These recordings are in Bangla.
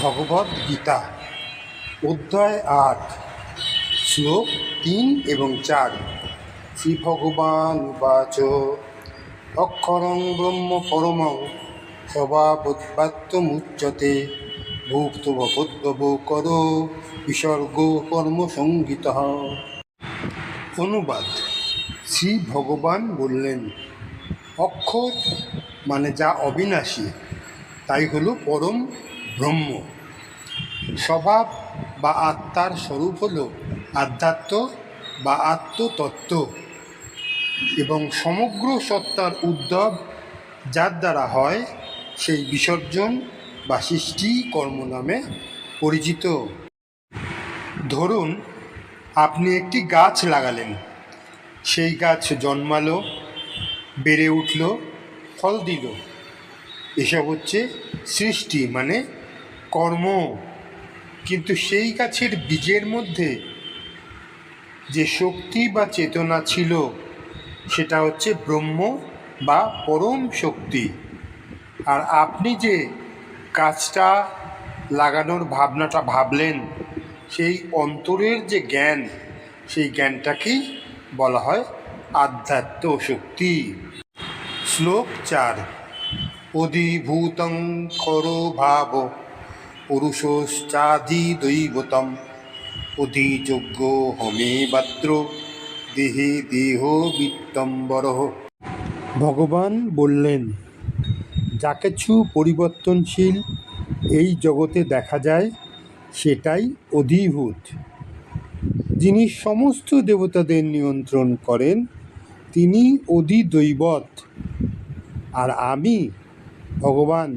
ভগবদ গীতা, অধ্যায় আট, শ্লোক তিন এবং চার। শ্রী ভগবান বাচ অক্ষরং ব্রহ্ম পরমং স্বভাবোৎপাত্তমুচ্যতে ভুক্তভোদ্ভব কর বিসর্গ কর্মসঙ্গীত অনুবাদ, শ্রী ভগবান বললেন, অক্ষর মানে যা অবিনাশী, তাই হলো পরম ব্রহ্ম। স্বভাব বা আত্মার স্বরূপ হল আধ্যাত্ম বা আত্মতত্ত্ব এবং সমগ্র সত্তার উদ্যব যার দ্বারা হয় সেই বিসর্জন বা সৃষ্টি কর্ম নামে পরিচিত। ধরুন, আপনি একটি গাছ লাগালেন। সেই গাছ জন্মালো, বেড়ে উঠল, ফল দিল। এসব হচ্ছে সৃষ্টি মানে কর্ম। কিন্তু সেই গাছের বীজের মধ্যে যে শক্তি বা চেতনা ছিল, সেটা হচ্ছে ব্রহ্ম বা পরম শক্তি। আর আপনি যে গাছটা লাগানোর ভাবনাটা ভাবলেন, সেই অন্তরের যে জ্ঞান, সেই জ্ঞানটাকেই বলা হয় আধ্যাত্ম শক্তি। শ্লোক চার, অধিভূতং খরো ভাব। পুরুষশ্চাদি দৈবতম অধিযোগ্য হমে বাত্র দেহে দেহ বিত্তম্বর। ভগবান বললেন যা কিছু পরিবর্তনশীল এই জগতে দেখা যায়, সেটাই অধিভূত। যিনি সমস্ত দেবতাদের নিয়ন্ত্রণ করেন, তিনি অধিদৈবত আর আমি, ভগবান,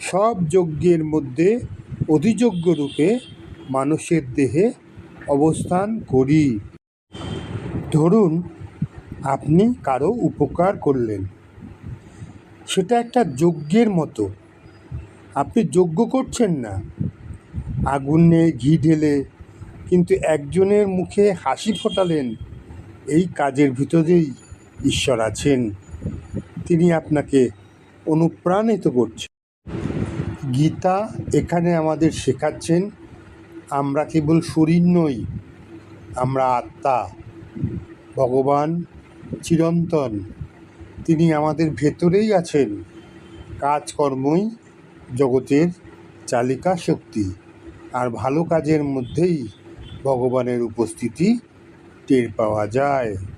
সব যজ্ঞের মধ্যে অধিযজ্ঞ রূপে মানুষের দেহে অবস্থান করি। ধরুন, আপনি কারও উপকার করলেন। সেটা একটা যজ্ঞের মতো। আপনি যজ্ঞ করছেন না। আগুনে ঘি ঢেলে, কিন্তু একজনের মুখে হাসি ফোটালেন, এই কাজের ভিতরেই ঈশ্বর আছেন। তিনি আপনাকে অনুপ্রাণিত করছেন। গীতা এখানে আমাদের শেখাচ্ছেন, আমরা কেবল শরীর নই, আমরা আত্মা। ভগবান চিরন্তন, তিনি আমাদের ভেতরেই আছেন, কাজকর্মই জগতের চালিকা শক্তি, আর ভালো কাজের মধ্যেই ভগবানের উপস্থিতি টের পাওয়া যায়।